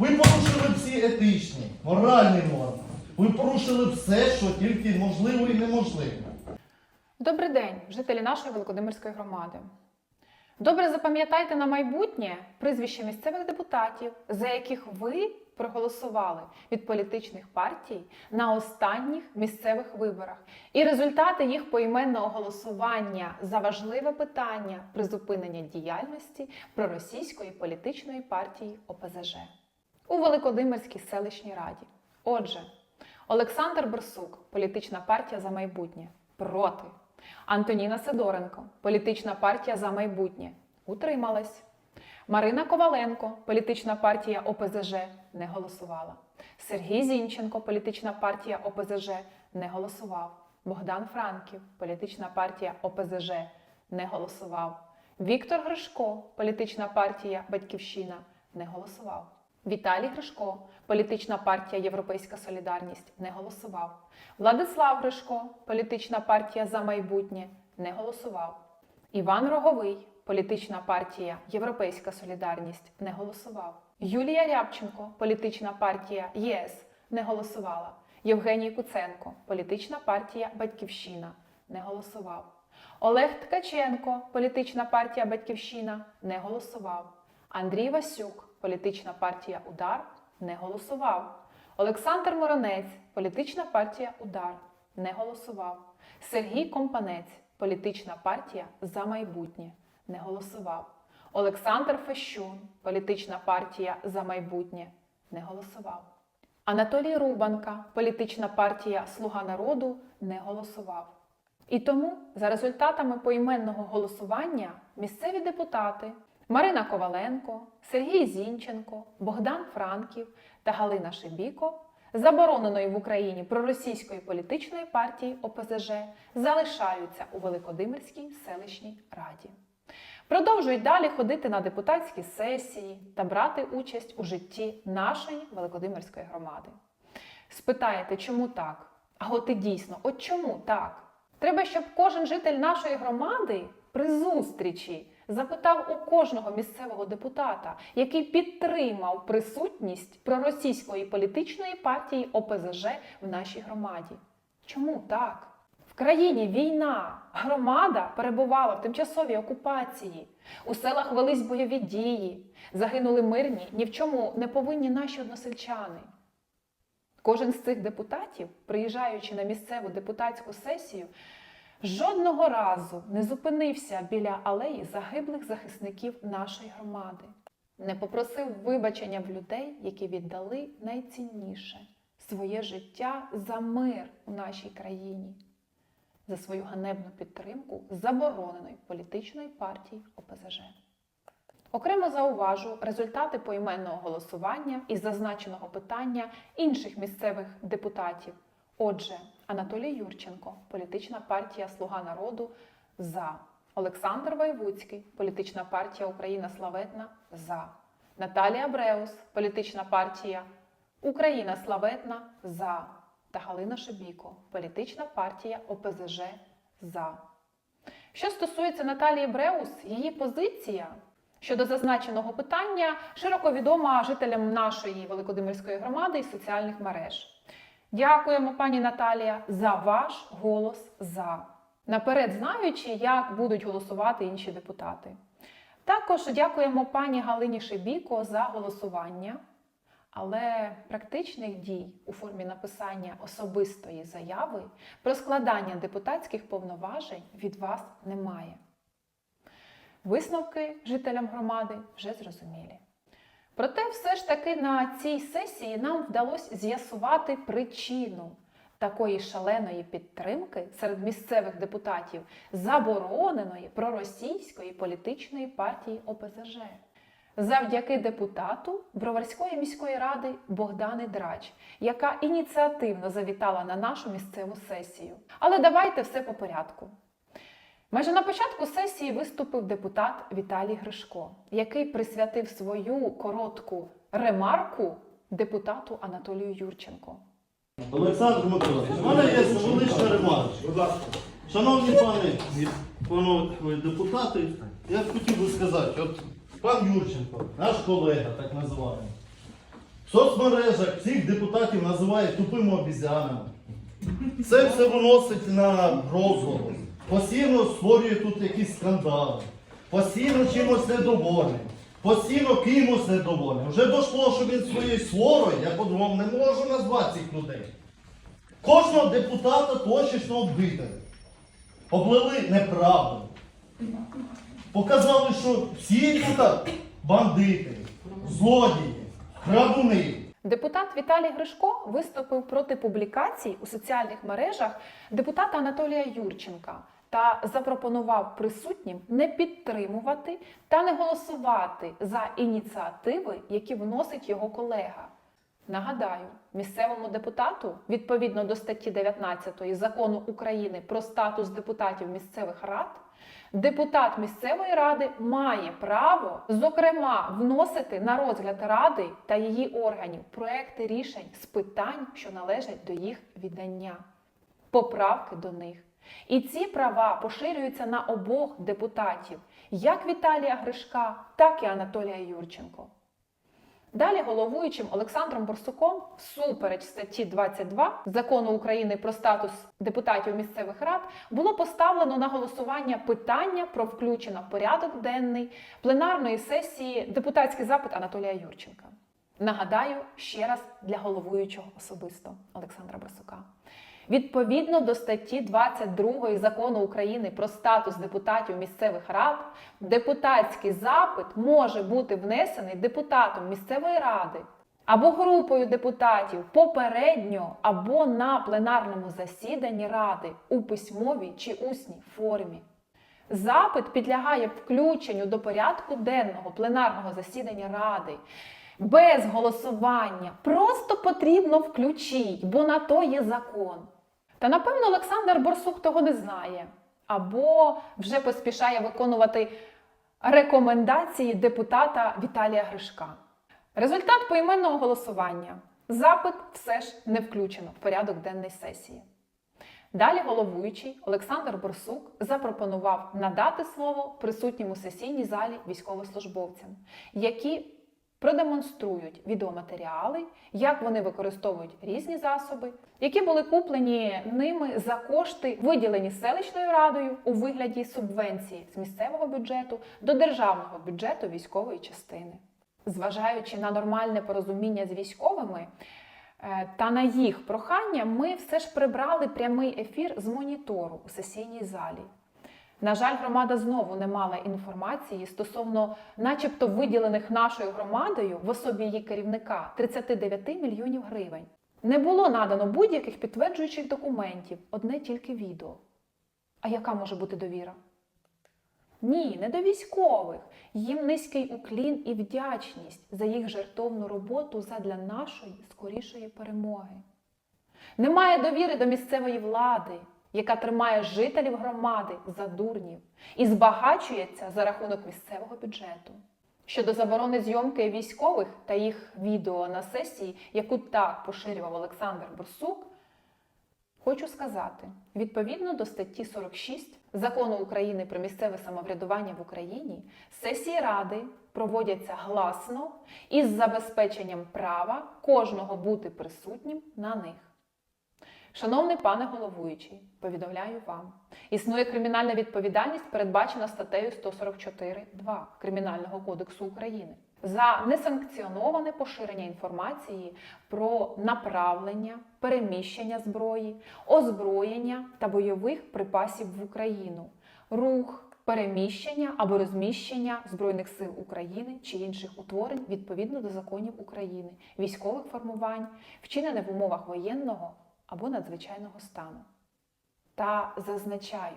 Ви порушили всі етичні, моральні норми. Ви порушили все, що тільки можливо і неможливо. Добрий день, жителі нашої Великодимирської громади. Добре запам'ятайте на майбутнє прізвища місцевих депутатів, за яких ви проголосували від політичних партій на останніх місцевих виборах, і результати їх поіменного голосування за важливе питання призупинення діяльності проросійської політичної партії ОПЗЖ у Великодимирській селищній раді. Отже, Олександр Берсук, політична партія за майбутнє, проти. Антоніна Сидоренко, політична партія за майбутнє, утрималась. Марина Коваленко, політична партія ОПЗЖ, не голосувала. Сергій Зінченко, політична партія ОПЗЖ, не голосував. Богдан Франків, політична партія ОПЗЖ, не голосував. Віктор Гришко, політична партія Батьківщина, не голосував. Віталій Гришко, політична партія Європейська Солідарність, не голосував. Владислав Гришко, політична партія За майбутнє, не голосував. Іван Роговий, політична партія Європейська Солідарність, не голосував. Юлія Рябченко, політична партія ЄС, не голосувала. Євгеній Куценко, політична партія Батьківщина, не голосував. Олег Ткаченко, політична партія Батьківщина, не голосував. Андрій Васюк, політична партія Удар, не голосував. Олександр Моронець, політична партія Удар, не голосував. Сергій Компанець, політична партія За майбутнє, не голосував. Олександр Фещун, політична партія За майбутнє, не голосував. Анатолій Рубанка, політична партія Слуга народу, не голосував. І тому, за результатами поіменного голосування, місцеві депутати Марина Коваленко, Сергій Зінченко, Богдан Франків та Галина Шибіко забороненої в Україні проросійської політичної партії ОПЗЖ залишаються у Великодимирській селищній раді. Продовжують далі ходити на депутатські сесії та брати участь у житті нашої Великодимирської громади. Спитаєте, чому так? А от і дійсно, от чому так? Треба, щоб кожен житель нашої громади при зустрічі запитав у кожного місцевого депутата, який підтримав присутність проросійської політичної партії ОПЗЖ в нашій громаді. Чому так? В країні війна, громада перебувала в тимчасовій окупації. У селах велись бойові дії, загинули мирні, ні в чому не повинні наші односельчани. Кожен з цих депутатів, приїжджаючи на місцеву депутатську сесію, жодного разу не зупинився біля алеї загиблих захисників нашої громади, не попросив вибачення в людей, які віддали найцінніше своє життя за мир у нашій країні, за свою ганебну підтримку забороненої політичної партії ОПЗЖ. Окремо зауважу результати поіменного голосування із зазначеного питання інших місцевих депутатів. Отже, Анатолій Юрченко, політична партія Слуга народу за. Олександр Вайвуцький, політична партія Україна Славетна за. Наталія Бреус, політична партія Україна Славетна за. Та Галина Шебіко, політична партія ОПЗЖ за. Що стосується Наталії Бреус, її позиція щодо зазначеного питання широко відома жителям нашої Великодимирської громади і соціальних мереж. Дякуємо, пані Наталія, за ваш голос за. Наперед знаючи, як будуть голосувати інші депутати. Також дякуємо пані Галині Шибіко за голосування, але практичних дій у формі написання особистої заяви про складання депутатських повноважень від вас немає. Висновки жителям громади вже зрозумілі. Проте, все ж таки на цій сесії нам вдалося з'ясувати причину такої шаленої підтримки серед місцевих депутатів забороненої проросійської політичної партії ОПЗЖ. Завдяки депутату Броварської міської ради Богдани Драч, яка ініціативно завітала на нашу місцеву сесію. Але давайте все по порядку. Майже на початку сесії виступив депутат Віталій Гришко, який присвятив свою коротку ремарку депутату Анатолію Юрченко. Олександр Дмитрович, у мене є невеличка ремарка. Будь ласка. Шановні пани, панове депутати, я б хотів би сказати, от пан Юрченко, наш колега, так називаємо, В соцмережах цих депутатів називають тупими обізянами. Це все виносить на розголос. Постійно створює тут якісь скандали. Постійно чимось недовольний. Постійно кимось недовольний. Вже дійшло, що він своєю сворою, я по-другому не можу назвати цих людей. Кожного депутата точечно оббили. Облили неправду. Показали, що всі тут бандити, злодії, крадуни. Депутат Віталій Гришко виступив проти публікацій у соціальних мережах депутата Анатолія Юрченка та запропонував присутнім не підтримувати та не голосувати за ініціативи, які вносить його колега. Нагадаю, місцевому депутату, відповідно до статті 19 закону України про статус депутатів місцевих рад, депутат місцевої ради має право, зокрема, вносити на розгляд ради та її органів проекти рішень з питань, що належать до їх віддання, поправки до них. І ці права поширюються на обох депутатів, як Віталія Гришка, так і Анатолія Юрченко. Далі головуючим Олександром Борсуком, всупереч статті 22 закону України про статус депутатів місцевих рад, було поставлено на голосування питання про включення в порядок денний пленарної сесії депутатський запит Анатолія Юрченка. Нагадаю ще раз для головуючого особисто Олександра Борсука. Відповідно до статті 22 закону України про статус депутатів місцевих рад, депутатський запит може бути внесений депутатом місцевої ради або групою депутатів попередньо або на пленарному засіданні ради у письмовій чи усній формі. Запит підлягає включенню до порядку денного пленарного засідання ради. Без голосування просто потрібно включити, бо на то є закон. Та напевно Олександр Борсук того не знає або вже поспішає виконувати рекомендації депутата Віталія Гришка. Результат поіменного голосування. Запит все ж не включено в порядок денний сесії. Далі головуючий Олександр Борсук запропонував надати слово присутнім у сесійній залі військовослужбовцям, які продемонструють відеоматеріали, як вони використовують різні засоби, які були куплені ними за кошти, виділені селищною радою у вигляді субвенції з місцевого бюджету до державного бюджету військової частини. Зважаючи на нормальне порозуміння з військовими е, та на їх прохання, ми все ж прибрали прямий ефір з монітору у сесійній залі. На жаль, громада знову не мала інформації стосовно, начебто, виділених нашою громадою в особі її керівника 39 мільйонів гривень. Не було надано будь-яких підтверджуючих документів, одне тільки відео. А яка може бути довіра? Ні, не до військових. Їм низький уклін і вдячність за їх жертовну роботу задля нашої скорішої перемоги. Немає довіри до місцевої влади, яка тримає жителів громади за дурнів і збагачується за рахунок місцевого бюджету. Щодо заборони зйомки військових та їх відео на сесії, яку так поширював Олександр Борсук, хочу сказати: відповідно до статті 46 закону України про місцеве самоврядування в Україні, сесії ради проводяться гласно із забезпеченням права кожного бути присутнім на них. Шановний пане головуючий, повідомляю вам, існує кримінальна відповідальність, передбачена статтею 144.2 Кримінального кодексу України за несанкціоноване поширення інформації про направлення, переміщення зброї, озброєння та бойових припасів в Україну, рух, переміщення або розміщення Збройних сил України чи інших утворень відповідно до законів України, військових формувань, вчинене в умовах воєнного або надзвичайного стану. Та зазначаю,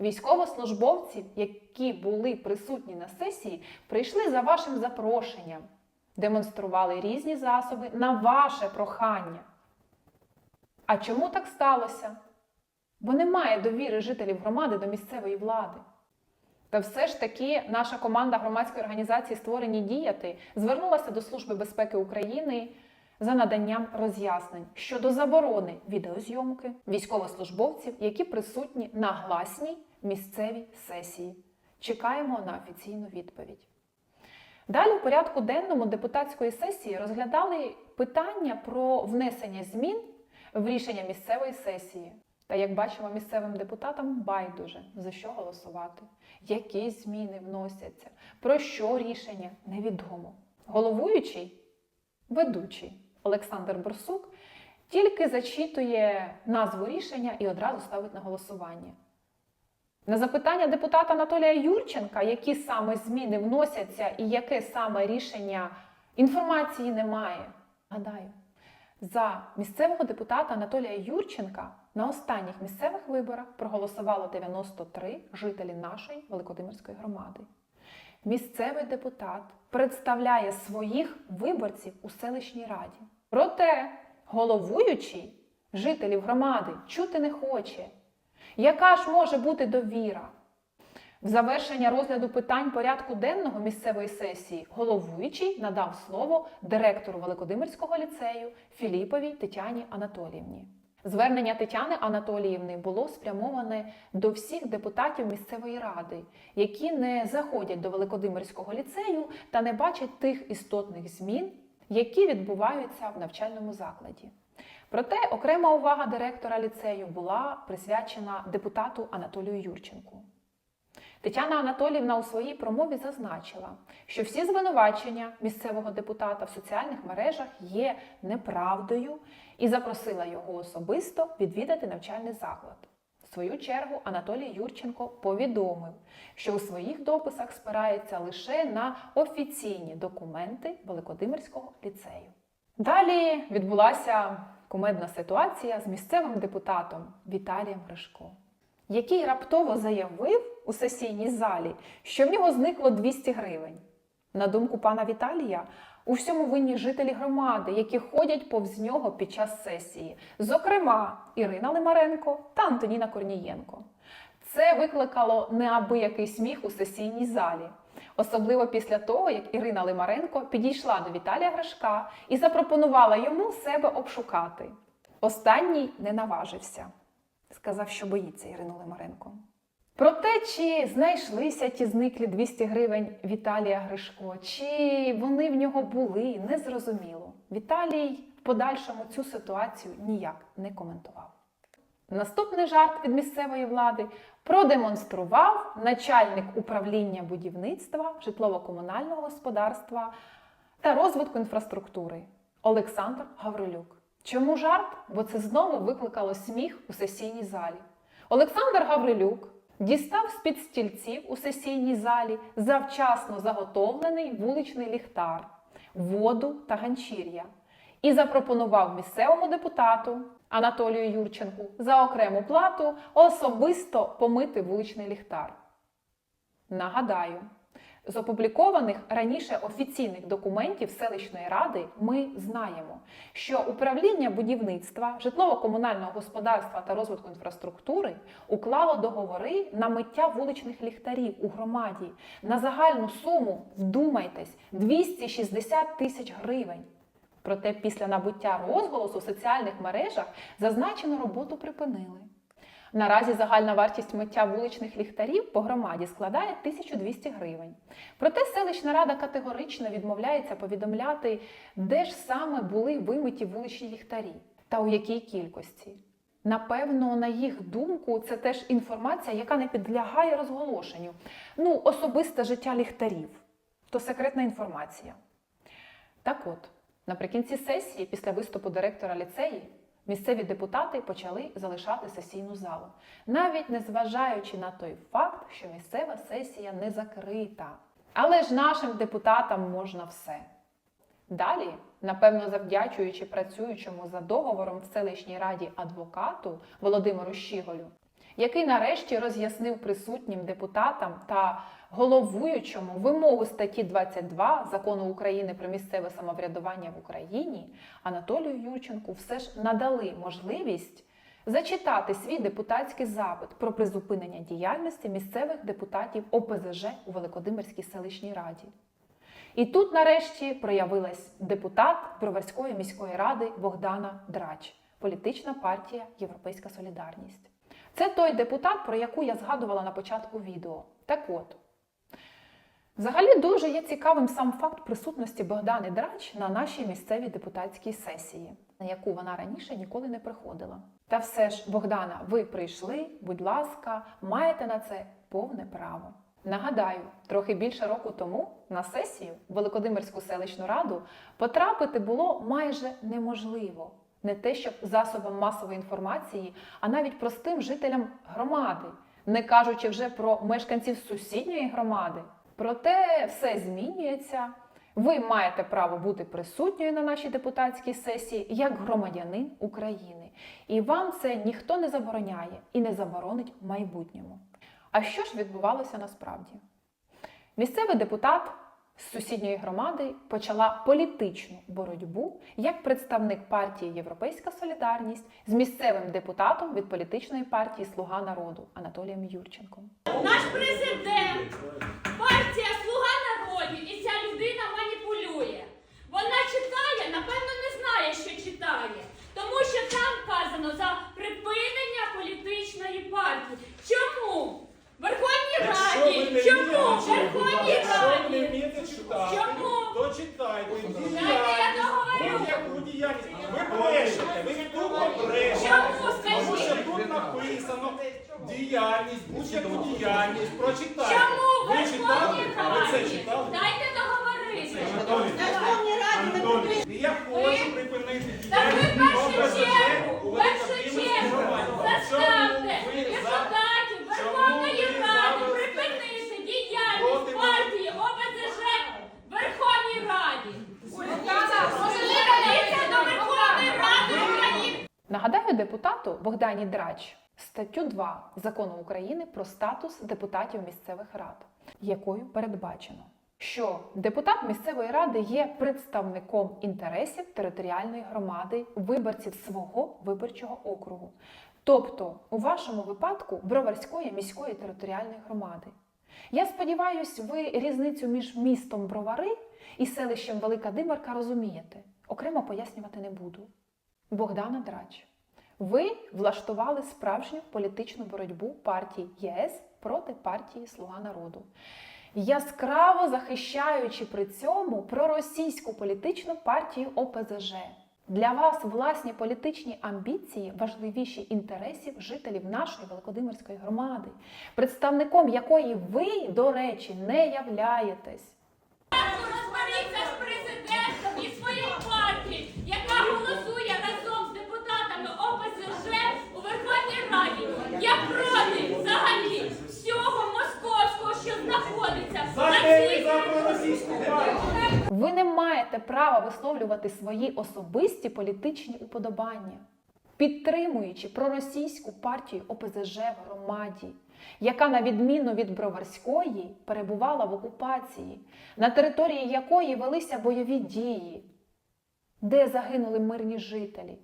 військовослужбовці, які були присутні на сесії, прийшли за вашим запрошенням, демонстрували різні засоби на ваше прохання. А чому так сталося? Бо немає довіри жителів громади до місцевої влади. Та все ж таки наша команда громадської організації Створені діяти звернулася до Служби безпеки України за наданням роз'яснень щодо заборони відеозйомки військовослужбовців, які присутні на гласній місцевій сесії. Чекаємо на офіційну відповідь. Далі у порядку денному депутатської сесії розглядали питання про внесення змін в рішення місцевої сесії. Та як бачимо, місцевим депутатам байдуже за що голосувати, які зміни вносяться, про що рішення невідомо. Головуючий, ведучий Олександр Борсук тільки зачитує назву рішення і одразу ставить на голосування. На запитання депутата Анатолія Юрченка, які саме зміни вносяться і яке саме рішення інформації немає. Гадаю, за місцевого депутата Анатолія Юрченка на останніх місцевих виборах проголосувало 93 жителі нашої Великодимирської громади. Місцевий депутат представляє своїх виборців у селищній раді. Проте головуючий жителів громади чути не хоче. Яка ж може бути довіра? В завершення розгляду питань порядку денного місцевої сесії головуючий надав слово директору Великодимирського ліцею Філіповій Тетяні Анатоліївні. Звернення Тетяни Анатоліївни було спрямоване до всіх депутатів місцевої ради, які не заходять до Великодимирського ліцею та не бачать тих істотних змін, які відбуваються в навчальному закладі. Проте окрема увага директора ліцею була присвячена депутату Анатолію Юрченку. Тетяна Анатоліївна у своїй промові зазначила, що всі звинувачення місцевого депутата в соціальних мережах є неправдою і запросила його особисто відвідати навчальний заклад. Свою чергу Анатолій Юрченко повідомив, що у своїх дописах спирається лише на офіційні документи Великодимирського ліцею. Далі відбулася кумедна ситуація з місцевим депутатом Віталієм Гришко, який раптово заявив у сесійній залі, що в нього зникло 200 гривень. На думку пана Віталія, у всьому винні жителі громади, які ходять повз нього під час сесії, зокрема Ірина Лимаренко та Антоніна Корнієнко. Це викликало неабиякий сміх у сесійній залі. Особливо після того, як Ірина Лимаренко підійшла до Віталія Гришка і запропонувала йому себе обшукати. Останній не наважився, сказав, що боїться Ірину Лимаренко. Про те, чи знайшлися ті зниклі 200 гривень Віталія Гришко, чи вони в нього були, незрозуміло. Віталій в подальшому цю ситуацію ніяк не коментував. Наступний жарт від місцевої влади продемонстрував начальник управління будівництва, житлово-комунального господарства та розвитку інфраструктури Олександр Гаврилюк. Чому жарт? Бо це знову викликало сміх у сесійній залі. Олександр Гаврилюк дістав з-під стільців у сесійній залі завчасно заготовлений вуличний ліхтар, воду та ганчір'я і запропонував місцевому депутату Анатолію Юрченку за окрему плату особисто помити вуличний ліхтар. Нагадаю, з опублікованих раніше офіційних документів селищної ради ми знаємо, що управління будівництва, житлово-комунального господарства та розвитку інфраструктури уклало договори на миття вуличних ліхтарів у громаді на загальну суму, вдумайтесь, 260 тисяч гривень. Проте після набуття розголосу в соціальних мережах зазначену роботу припинили. Наразі загальна вартість миття вуличних ліхтарів по громаді складає 1200 гривень. Проте селищна рада категорично відмовляється повідомляти, де ж саме були вимиті вуличні ліхтарі та у якій кількості. Напевно, на їх думку, це теж інформація, яка не підлягає розголошенню. Ну, особисте життя ліхтарів то секретна інформація. Так от, наприкінці сесії, після виступу директора ліцеї, місцеві депутати почали залишати сесійну залу, навіть не зважаючи на той факт, що місцева сесія не закрита. Але ж нашим депутатам можна все. Далі, напевно, завдячуючи працюючому за договором в селищній раді адвокату Володимиру Щіголю, який нарешті роз'яснив присутнім депутатам та головуючому вимогу статті 22 закону України про місцеве самоврядування в Україні, Анатолію Юрченку все ж надали можливість зачитати свій депутатський запит про призупинення діяльності місцевих депутатів ОПЗЖ у Великодимирській селищній раді. І тут, нарешті, проявилась депутат Броварської міської ради Богдана Драч, політична партія Європейська Солідарність. Це той депутат, про яку я згадувала на початку відео. Так от, Взагалі дуже є цікавим сам факт присутності Богдани Драч на нашій місцевій депутатській сесії, на яку вона раніше ніколи не приходила. Та все ж, Богдана, ви прийшли, будь ласка, маєте на це повне право. Нагадаю, трохи більше року тому на сесію в Великодимирську селищну раду потрапити було майже неможливо. Не те, щоб засобам масової інформації, а навіть простим жителям громади, не кажучи вже про мешканців сусідньої громади. Проте все змінюється. Ви маєте право бути присутньою на нашій депутатській сесії як громадянин України. І вам це ніхто не забороняє і не заборонить в майбутньому. А що ж відбувалося насправді? Місцевий депутат з сусідньої громади почала політичну боротьбу як представник партії Європейська Солідарність з місцевим депутатом від політичної партії Слуга народу Анатолієм Юрченком. Наш президент, партія Слуга народів, і ця людина маніпулює. Вона читає, напевно, не знає, що читає, тому що там вказано за припинення політичної партії. Чому? Верховній Раді! Чому? Верховній Раді! Чому? то читайте. Дайте я договорю. Будь-яку діяльність. Ви брешете, ви тупо брешете. Чому? Тому що Скажіть. тут написано діяльність, будь-яку діяльність. Прочитайте. Чому Ви читали? Верховній Ви це Раді? читали? Дайте договорити. Анатолій, Анатолій, я хочу припинити Так ви в першу чергу, в першу чергу заставте депутатів Верховної Ради припинити діяльність партії ОПЗЖ в Верховній Раді. Зверніться до Верховної Ради України. Нагадаю депутату Богдані Драч статтю 2 закону України про статус депутатів місцевих рад, якою передбачено, що депутат місцевої ради є представником інтересів територіальної громади виборців свого виборчого округу, тобто у вашому випадку Броварської міської територіальної громади. Я сподіваюся, ви різницю між містом Бровари і селищем Велика Димарка розумієте. Окремо пояснювати не буду. Богдана Драч. Ви влаштували справжню політичну боротьбу партії ЄС проти партії Слуга народу, яскраво захищаючи при цьому проросійську політичну партію ОПЗЖ. Для вас власні політичні амбіції важливіші інтересів жителів нашої Великодимирської громади, представником якої ви, до речі, не являєтесь. Розберіться з президентом і своєю партією, яка голосує разом з депутатами ОПЗЖ у Верховній Раді. Я проти взагалі всього московського, що знаходиться Ви не маєте права висловлювати свої особисті політичні уподобання, підтримуючи проросійську партію ОПЗЖ в громаді, яка, на відміну від Броварської, перебувала в окупації, на території якої велися бойові дії, де загинули мирні жителі.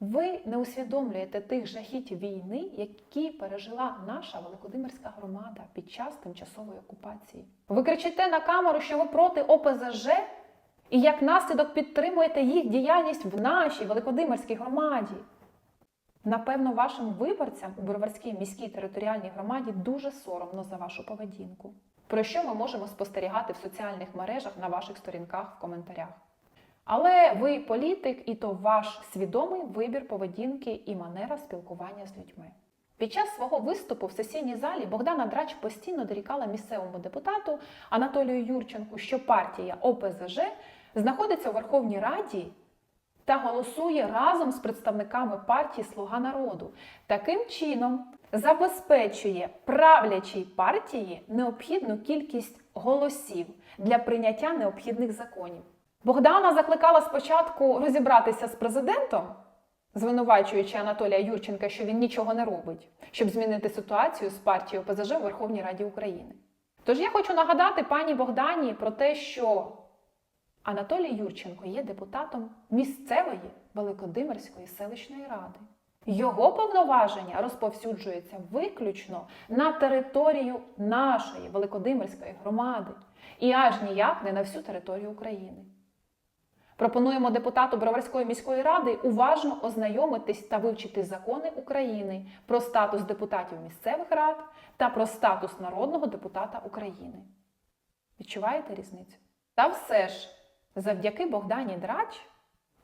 Ви не усвідомлюєте тих жахіть війни, які пережила наша Великодимирська громада під час тимчасової окупації. Ви кричите на камеру, що ви проти ОПЗЖ, і як наслідок підтримуєте їх діяльність в нашій Великодимирській громаді. Напевно, вашим виборцям у Броварській міській територіальній громаді дуже соромно за вашу поведінку, про що ми можемо спостерігати в соціальних мережах на ваших сторінках в коментарях. Але ви політик, і то ваш свідомий вибір поведінки і манера спілкування з людьми. Під час свого виступу в сесійній залі Богдана Драч постійно дорікала місцевому депутату Анатолію Юрченку, що партія ОПЗЖ знаходиться у Верховній Раді та голосує разом з представниками партії Слуга народу. Таким чином забезпечує правлячій партії необхідну кількість голосів для прийняття необхідних законів. Богдана закликала спочатку розібратися з президентом, звинувачуючи Анатолія Юрченка, що він нічого не робить, щоб змінити ситуацію з партією ОПЗЖ у Верховній Раді України. Тож я хочу нагадати пані Богдані про те, що Анатолій Юрченко є депутатом місцевої Великодимирської селищної ради. Його повноваження розповсюджуються виключно на територію нашої Великодимирської громади і аж ніяк не на всю територію України. Пропонуємо депутату Броварської міської ради уважно ознайомитись та вивчити закони України про статус депутатів місцевих рад та про статус народного депутата України. Відчуваєте різницю? Та все ж, завдяки Богдані Драч,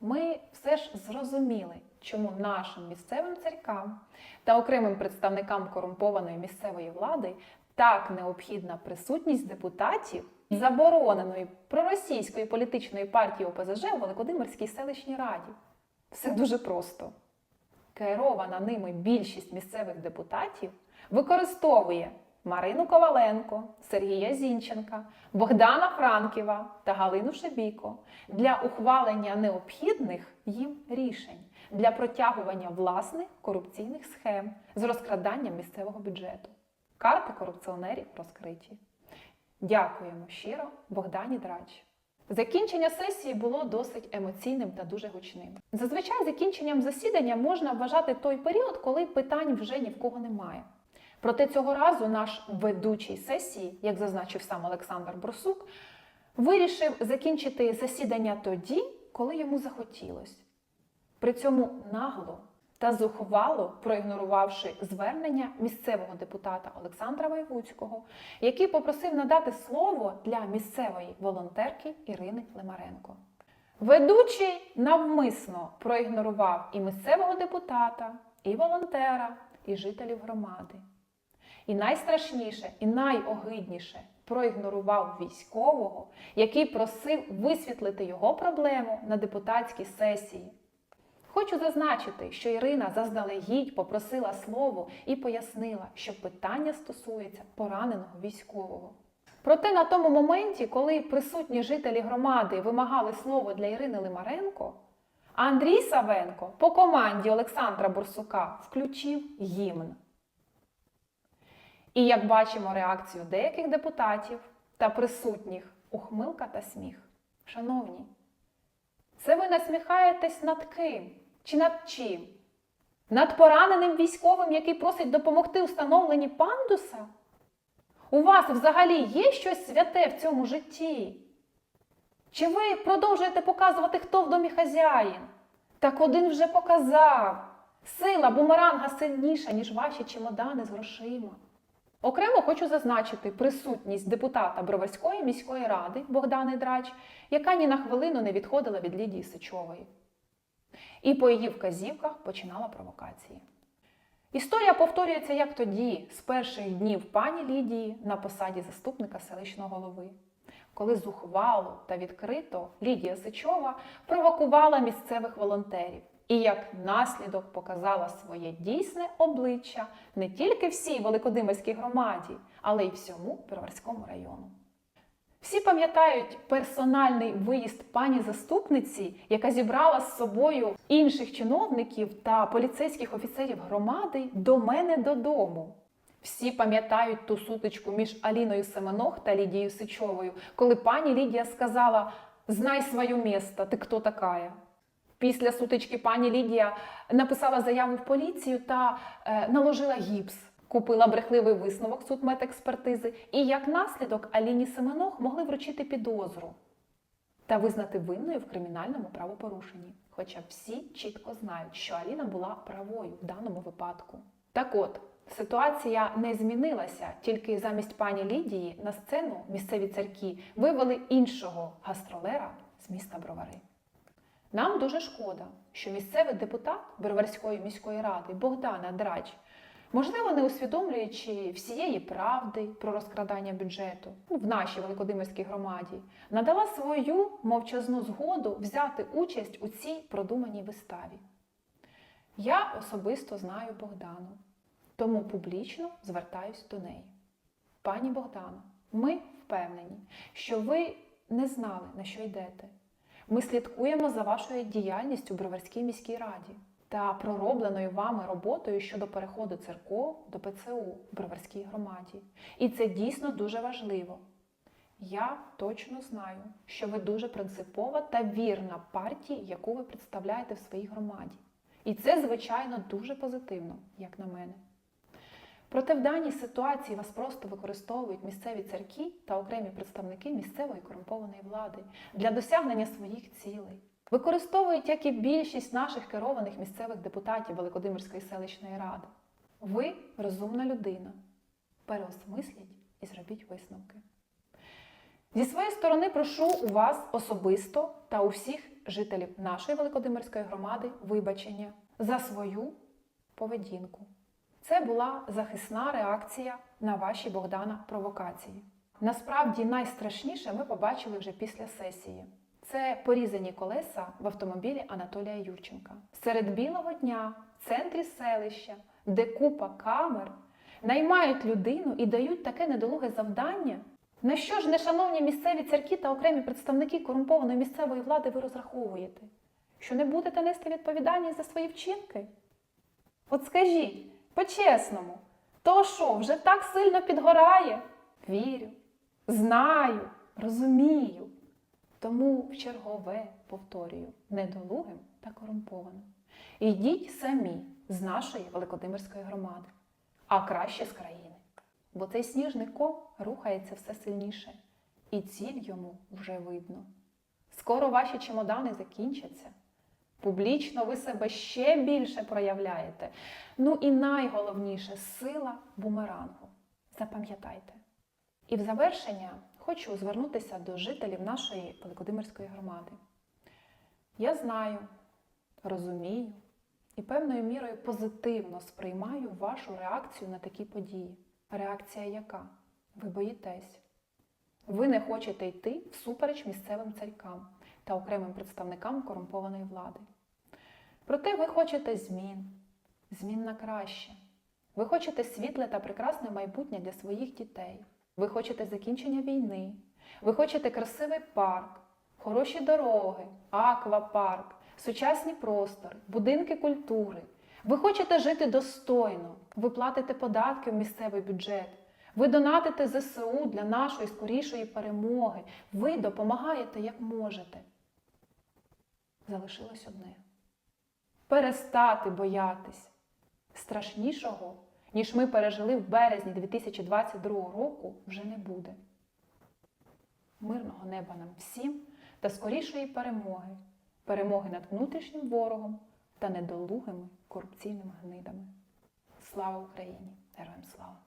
ми все ж зрозуміли, чому нашим місцевим царькам та окремим представникам корумпованої місцевої влади так необхідна присутність депутатів забороненої проросійської політичної партії ОПЗЖ у Великодимирській селищній раді. Все дуже просто. Керована ними більшість місцевих депутатів використовує Марину Коваленко, Сергія Зінченка, Богдана Франківа та Галину Шебіко для ухвалення необхідних їм рішень для протягування власних корупційних схем з розкраданням місцевого бюджету. Карти корупціонерів розкриті. Дякуємо щиро Богдані Драч. Закінчення сесії було досить емоційним та дуже гучним. Зазвичай закінченням засідання можна вважати той період, коли питань вже ні в кого немає. Проте цього разу наш ведучий сесії, як зазначив сам Олександр Брусук, вирішив закінчити засідання тоді, коли йому захотілось. При цьому нагло та зухвало проігнорувавши звернення місцевого депутата Олександра Вайвуцького, який попросив надати слово для місцевої волонтерки Ірини Лимаренко. Ведучий навмисно проігнорував і місцевого депутата, і волонтера, і жителів громади. І найстрашніше, і найогидніше проігнорував військового, який просив висвітлити його проблему на депутатській сесії. Хочу зазначити, що Ірина заздалегідь попросила слово і пояснила, що питання стосується пораненого військового. Проте на тому моменті, коли присутні жителі громади вимагали слово для Ірини Лимаренко, Андрій Савенко по команді Олександра Бурсука включив гімн. І як бачимо реакцію деяких депутатів та присутніх ухмилка та сміх. Шановні, це ви насміхаєтесь над ким? Чи над чим? Над пораненим військовим, який просить допомогти установленні пандуса? У вас взагалі є щось святе в цьому житті? Чи ви продовжуєте показувати, хто в домі хазяїн? Так один вже показав. Сила бумеранга сильніша, ніж ваші чемодани з грошима. Окремо хочу зазначити присутність депутата Броварської міської ради Богдани Драч, яка ні на хвилину не відходила від Лідії Сичової. І по її вказівках починала провокації. Історія повторюється як тоді, з перших днів пані Лідії на посаді заступника селищного голови, коли зухвало та відкрито Лідія Сичова провокувала місцевих волонтерів і як наслідок показала своє дійсне обличчя не тільки всій Великодимирській громаді, але й всьому Броварському району. Всі пам'ятають персональний виїзд пані заступниці, яка зібрала з собою інших чиновників та поліцейських офіцерів громади до мене додому. Всі пам'ятають ту сутичку між Аліною Семенох та Лідією Сичовою, коли пані Лідія сказала: Знай своє місто, ти хто такая? Після сутички пані Лідія написала заяву в поліцію та е, наложила гіпс, купила брехливий висновок судмедекспертизи, і як наслідок Аліні Семенох могли вручити підозру та визнати винною в кримінальному правопорушенні. Хоча всі чітко знають, що Аліна була правою в даному випадку. Так от, ситуація не змінилася, тільки замість пані Лідії на сцену місцеві царки вивели іншого гастролера з міста Бровари. Нам дуже шкода, що місцевий депутат Броварської міської ради Богдана Драч, можливо, не усвідомлюючи всієї правди про розкрадання бюджету в нашій Великодимирській громаді, надала свою мовчазну згоду взяти участь у цій продуманій виставі. Я особисто знаю Богдану, тому публічно звертаюсь до неї. Пані Богдано, ми впевнені, що ви не знали, на що йдете. Ми слідкуємо за вашою діяльністю в Броварській міській раді та проробленою вами роботою щодо переходу церков до ПЦУ в Броварській громаді. І це дійсно дуже важливо. Я точно знаю, що ви дуже принципова та вірна партії, яку ви представляєте в своїй громаді. І це, звичайно, дуже позитивно, як на мене. Проте в даній ситуації вас просто використовують місцеві церкви та окремі представники місцевої корумпованої влади для досягнення своїх цілей. Використовують, як і більшість наших керованих місцевих депутатів Великодимирської селищної ради. Ви розумна людина. Переосмисліть і зробіть висновки. Зі своєї сторони прошу у вас особисто та у всіх жителів нашої Великодимирської громади вибачення за свою поведінку. Це була захисна реакція на ваші Богдана провокації. Насправді найстрашніше ми побачили вже після сесії. Це порізані колеса в автомобілі Анатолія Юрченка. Серед білого дня, в центрі селища, де купа камер, наймають людину і дають таке недолуге завдання. На що ж, нешановні місцеві церкви та окремі представники корумпованої місцевої влади ви розраховуєте? Що не будете нести відповідальність за свої вчинки? От скажіть, по-чесному, то що, вже так сильно підгорає? Вірю, знаю, розумію. Тому в чергове повторюю недолугим та корумпованим. Йдіть самі з нашої Великодимирської громади, а краще з країни. Бо цей сніжний ком рухається все сильніше, і ціль йому вже видно. Скоро ваші чемодани закінчаться. Публічно ви себе ще більше проявляєте. Ну і найголовніше сила бумерангу. Запам'ятайте. І в завершення хочу звернутися до жителів нашої Великодимирської громади. Я знаю, розумію і певною мірою позитивно сприймаю вашу реакцію на такі події. Реакція яка? Ви боїтесь. Ви не хочете йти всупереч місцевим царькам та окремим представникам корумпованої влади. Проте ви хочете змін, змін на краще. Ви хочете світле та прекрасне майбутнє для своїх дітей. Ви хочете закінчення війни. Ви хочете красивий парк, хороші дороги, аквапарк, сучасні простори, будинки культури. Ви хочете жити достойно. Ви платите податки в місцевий бюджет. Ви донатите ЗСУ для нашої скорішої перемоги. Ви допомагаєте як можете. Залишилось одне перестати боятись страшнішого, ніж ми пережили в березні 2022 року, вже не буде. Мирного неба нам всім та скорішої перемоги, перемоги над внутрішнім ворогом та недолугими корупційними гнидами. Слава Україні! Героям слава!